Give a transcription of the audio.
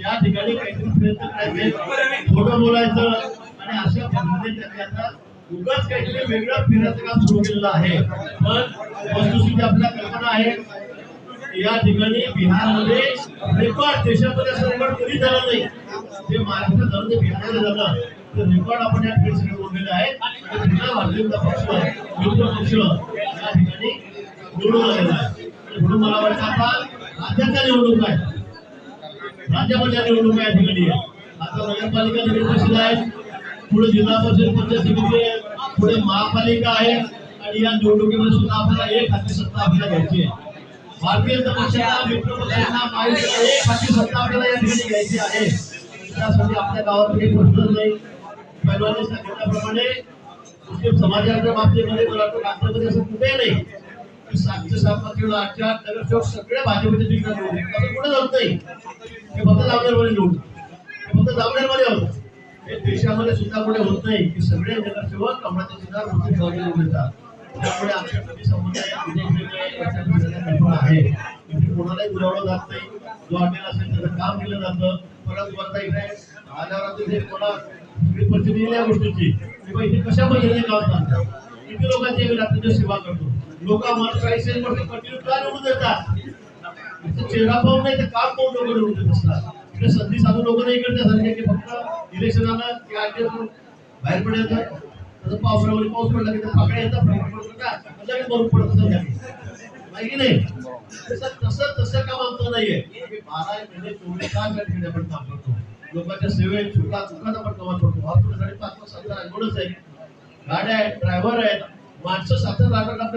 या ठिकाणी काहीतरी प्रयत्न करायचे खोटं बोलायचं आणि अशा पद्धतीने त्यांनी आता उगाच काहीतरी वेगळं फिरायचं काम सुरू केलेलं आहे पण वस्तुस्थिती आपल्या कल्पना आहे या ठिकाणी बिहारमध्ये रेकॉर्ड देशामध्ये असं रेकॉर्ड कधी झालं नाही जे महाराष्ट्रात झालं ते बिहारमध्ये झालं तर रेकॉर्ड आपण या ठिकाणी बोललेलं आहे आणि भारतीय जनता पक्ष विरोधी पक्ष या ठिकाणी निवडून आलेला आहे म्हणून मला वाटतं आता राज्याच्या निवडणूक आहे. राज्यामधल्या निवडणूक या ठिकाणी आता नगरपालिका निर्देशित आहे पुढे जिल्हा परिषद पंचायत समिती आहे. पुढे महापालिका आहे. आणि या निवडणुकीमध्ये सुद्धा आपल्याला एक हाती सत्ता आपल्याला घ्यायची आहे. भारतीय जनता पक्षाला मित्र पक्षांना महायुतीला एक हाती सत्ता आपल्याला या ठिकाणी घ्यायची आहे. त्यासाठी आपल्या गावात काही प्रश्न नाही. पहिल्यांदा सांगितल्याप्रमाणे मुस्लिम समाजाच्या बाबतीमध्ये मला वाटतं राज्यामध्ये असं कुठे नाही. सातशे सात किंवा आठ नगरसेवक सगळे भाजपचे असं कुठे जात नाही हे फक्त जामनेरमध्ये निवडून हे फक्त जामनेरमध्ये होतं हे देशामध्ये सुद्धा कुठे होत नाही की सगळे नगरसेवक कमळाचे सुद्धा मुस्लिम समाजाचे निवडून येतात त्यामुळे आमच्या कमी संबंध आहे कोणालाही दुरावलं जात नाही जो हॉटेल असेल त्याचं काम केलं जातं परत वरता इथे आल्यावर कोणा परिस्थिती या गोष्टीची की इथे कशा पद्धतीने काम चालतं किती लोकांची आम्ही रात्रीची सेवा करतो. लोक मला चाळीस एक वर्ष कंटिन्यू का निवडून देतात चेहरा पाहून नाही तर काम पाहून लोक निवडून देत असतात इकडे संधी साधू लोक नाही करते सारखे की फक्त इलेक्शन आलं की आठ बाहेर पडायचं तसं पावसाळ्यामध्ये पाऊस पडला की त्या पाकळ्या येतात फरक बरोबर म्हणजे पडत असं झालं. नाही? तसं तसं काम आमचं नाहीये. आम्ही बारा महिने चोवीस तास या ठिकाणी आपण काम करतो. लोकांच्या सेवेत चुका चुकात आपण कामात करतो वाहतूक साडेपाच पाच सात अंगोडच आहे गाड्या आहेत ड्रायव्हर आहेत माणसं सात सात